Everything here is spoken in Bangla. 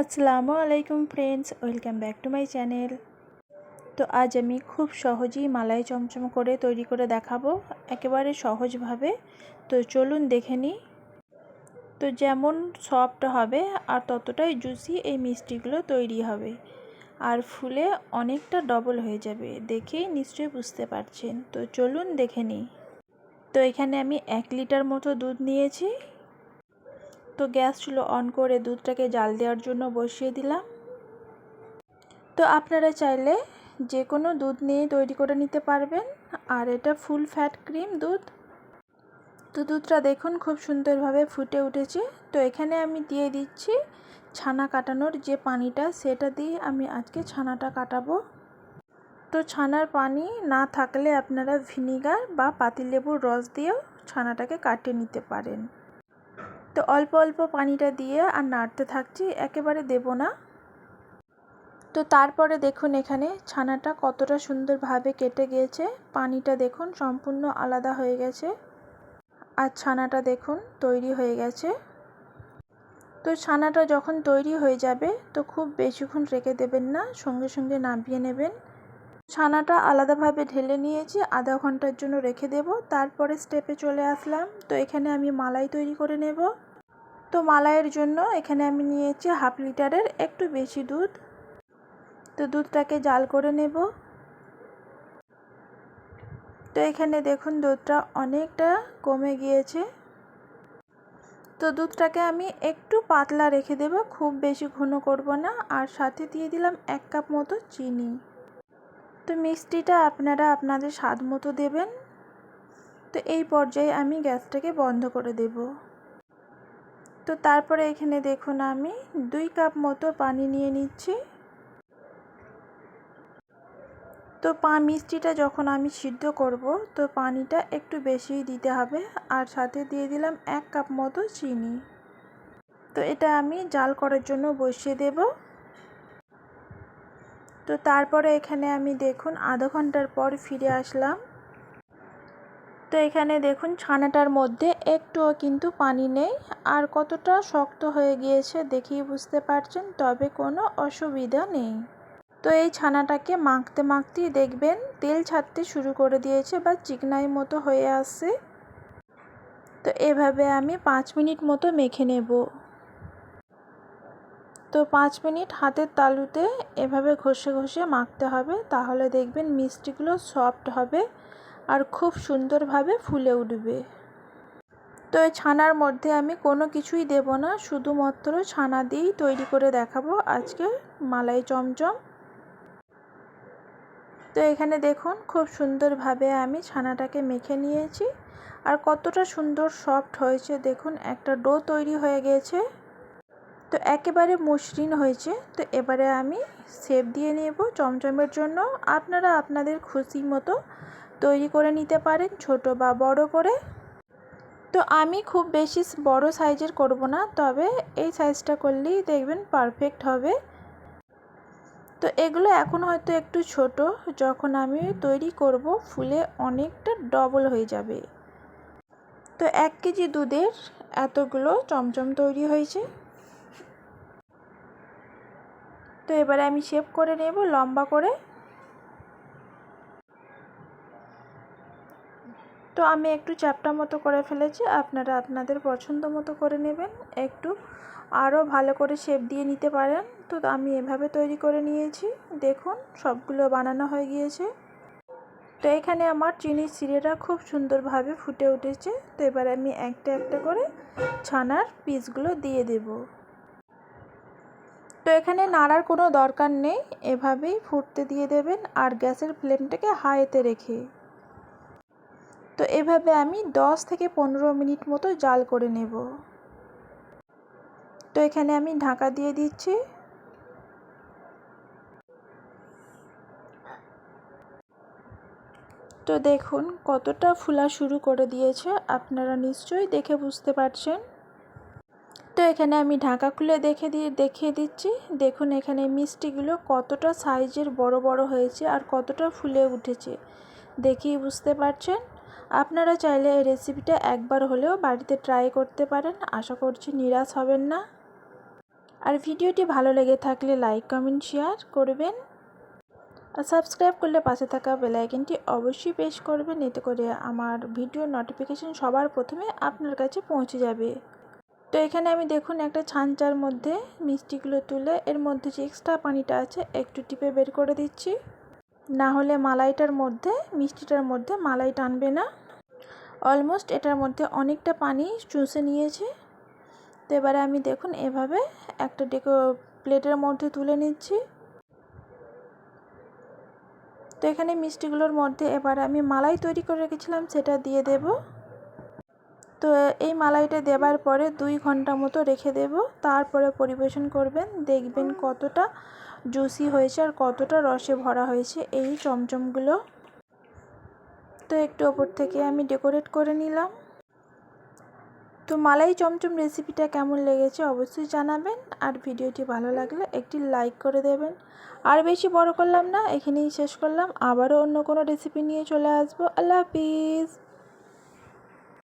আসসালামু আলাইকুম friends, welcome back to my channel. তো আজ আমি খুব সহজেই মালাই চমচম করে তৈরি করে দেখাবো, একেবারে সহজভাবে। তো চলুন দেখে নিই। তো যেমন সফট হবে আর ততটাই জুসি এই মিষ্টিগুলো তৈরি হবে। আর ফুলে অনেকটা ডবল হয়ে যাবে, দেখেই নিশ্চয়ই বুঝতে পারছেন। তো চলুন দেখে নিই। তো এখানে আমি এক লিটার মতো দুধ নিয়েছি। তো গ্যাস চুলো অন করে দুধটাকে জাল দেওয়ার জন্য বসিয়ে দিলাম। তো আপনারা চাইলে যে কোনো দুধ নিয়ে তৈরি করে নিতে পারবেন। আর এটা ফুল ফ্যাট ক্রিম দুধ। তো দুধটা দেখুন খুব সুন্দরভাবে ফুটে উঠেছে। তো এখানে আমি দিয়ে দিচ্ছি ছানা কাটানোর যে পানিটা, সেটা দিয়ে আমি আজকে ছানাটা কাটাবো। তো ছানার পানি না থাকলে আপনারা ভিনিগার বা পাতিলেবুর রস দিয়েও ছানাটাকে কাটিয়ে নিতে পারেন। তো অল্প অল্প পানিটা দিয়ে আর নাড়তে থাকছি, একেবারে দেব না। তো তারপরে দেখুন এখানে ছানাটা কতটা সুন্দরভাবে কেটে গিয়েছে। পানিটা দেখুন সম্পূর্ণ আলাদা হয়ে গেছে আর ছানাটা দেখুন তৈরি হয়ে গেছে। তো ছানাটা যখন তৈরি হয়ে যাবে তো খুব বেশিক্ষণ রেখে দেবেন না, সঙ্গে সঙ্গে নামিয়ে নেবেন। ছানাটা আলাদাভাবে ঢেলে নিয়েছি, আধা ঘণ্টার জন্য রেখে দেব, তারপরে স্টেপে চলে আসলাম। তো এখানে আমি মালাই তৈরি করে নেব। তো মালাইয়ের জন্য এখানে আমি নিয়েছি হাফ লিটারের একটু বেশি দুধ। তো দুধটাকে জাল করে নেব। তো এখানে দেখুন দুধটা অনেকটা কমে গিয়েছে। তো দুধটাকে আমি একটু পাতলা রেখে দেব, খুব বেশি ঘন করব না। আর সাথে দিয়ে দিলাম এক কাপ মতো চিনি। তো মিষ্টিটা আপনারা আপনাদের স্বাদ মতো দেবেন। তো এই পর্যায়ে আমি গ্যাসটাকে বন্ধ করে দেব। তো তারপরে এখানে দেখুন আমি দুই কাপ মতো পানি নিয়ে নিচ্ছি। তো পা, মিষ্টিটা যখন আমি সিদ্ধ করব, তো পানিটা একটু বেশি দিতে হবে। আর সাথে দিয়ে দিলাম এক কাপ মতো চিনি। তো এটা আমি জাল করার জন্য বসিয়ে দেবো। তো তারপরে এখানে আমি দেখুন আধা ঘণ্টার পর ফিরে আসলাম। তো এখানে দেখুন ছানাটার মধ্যে একটুও কিন্তু পানি নেই। আর কতটা শক্ত হয়ে গিয়েছে দেখেই বুঝতে পারছেন, তবে কোনো অসুবিধা নেই। তো এই ছানাটাকে মাখতে মাখতেই দেখবেন তেল ছাড়তে শুরু করে দিয়েছে বা চিকনাই মতো হয়ে আসছে তো এভাবে আমি পাঁচ মিনিট মতো মেখে নেব। তো পাঁচ মিনিট হাতের তালুতে এভাবে ঘষে ঘষে মাখতে হবে, তাহলে দেখবেন মিষ্টিগুলো সফট হবে আর খুব সুন্দরভাবে ফুলে উঠবে। তো এই ছানার মধ্যে আমি কোনো কিছুই দেব না, শুধুমাত্র ছানা দিয়েই তৈরি করে দেখাবো আজকে মালাই চমচম। তো এখানে দেখুন খুব সুন্দরভাবে আমি ছানাটাকে মেখে নিয়েছি, আর কতটা সুন্দর সফট হয়েছে। দেখুন একটা ডো তৈরি হয়ে গেছে। তো একেবারে মসৃণ হয়েছে। তো এবারে আমি সেপ দিয়ে নেব। চমচমের জন্য আপনারা আপনাদের খুশি মতো তৈরি করে নিতে পারেন, ছোট বা বড় করে। তো আমি খুব বেশি বড় সাইজের করব না, তবে এই সাইজটা করলেই দেখবেন পারফেক্ট হবে। তো এগুলো এখন হয়তো একটু ছোট, যখন আমি তৈরি করব ফুলে অনেকটা ডবল হয়ে যাবে। তো এক কেজি দুধের এতগুলো চমচম তৈরি হয়েছে। তো এবারে আমি শেপ করে নেব, লম্বা করে। তো আমি একটু চ্যাপটা মতো করে ফেলেছি, আপনারা আপনাদের পছন্দ মতো করে নেবেন। একটু আরও ভালো করে শেপ দিয়ে নিতে পারেন। তো আমি এভাবে তৈরি করে নিয়েছি, দেখুন সবগুলো বানানো হয়ে গিয়েছে। তো এখানে আমার চিনির সিরেটা খুব সুন্দরভাবে ফুটে উঠেছে। তো এবার আমি একটা একটা করে ছানার পিসগুলো দিয়ে দেবো। তো এখানে নাড়ার কোনো দরকার নেই। এভাবেই ফুটতে দিয়ে দেবেন আর গ্যাসের ফ্লেমটাকে হাইতে রেখে। তো এভাবে আমি 10 থেকে পনেরো মিনিট মতো জাল করে নেব। তো এখানে আমি ঢাকা দিয়ে দিচ্ছি। তো দেখুন কতটা ফুলা শুরু করে দিয়েছে। আপনারা নিশ্চয়ই দেখে বুঝতে পারছেন। তো এখানে আমি ঢাকা খুলে দেখে দিয়ে, দেখিয়ে দিচ্ছি। দেখুন এখানে মিষ্টিগুলো কতটা সাইজের বড় বড় হয়েছে আর কতটা ফুলে উঠেছে। দেখেই বুঝতে পারছেন? আপনারা চাইলে এই রেসিপিটা একবার হলেও বাড়িতে ট্রাই করতে পারেন। আশা করছি নিরাশ হবেন না। আর ভিডিওটি ভালো লেগে থাকলে লাইক, কমেন্ট, শেয়ার করবেন। আর সাবস্ক্রাইব করলে পাশে থাকা বেল আইকনটি অবশ্যই প্রেস করবেন। এতে করে আমার ভিডিও নোটিফিকেশন সবার প্রথমে আপনার কাছে পৌঁছে যাবে। তো এখানে আমি দেখুন একটা ছাঞ্চার মধ্যে মিষ্টিগুলো তুলে এর মধ্যে যে এক্সট্রা পানিটা আছে একটু টিপে বের করে দিচ্ছি। না হলে মালাইটার মধ্যে, মিষ্টিটার মধ্যে মালাই টানবে না। অলমোস্ট এটার মধ্যে অনেকটা পানি চুষে নিয়েছে। তো এবারে আমি দেখুন এভাবে একটা ডেকো প্লেটের মধ্যে তুলে নিচ্ছি। তো এখানে মিষ্টিগুলোর মধ্যে এবার আমি মালাই তৈরি করে রেখেছিলাম, সেটা দিয়ে দেব। তো এই মালাইটা দেবার পরে দুই ঘণ্টা মতো রেখে দেব। তারপরে পরিবেশন করবেন। দেখবেন কতটা জুসি হয়েছে আর কতটা রসে ভরা হয়েছে এই চমচমগুলো। তো একটু ওপর থেকে আমি ডেকোরেট করে নিলাম। তো মালাই চমচম রেসিপিটা কেমন লেগেছে অবশ্যই জানাবেন। আর ভিডিওটি ভালো লাগলে একটি লাইক করে দেবেন। আর বেশি বড় করলাম না, এখানেই শেষ করলাম। আবারও অন্য কোনো রেসিপি নিয়ে চলে আসব। আল্লাহ হাফিজ।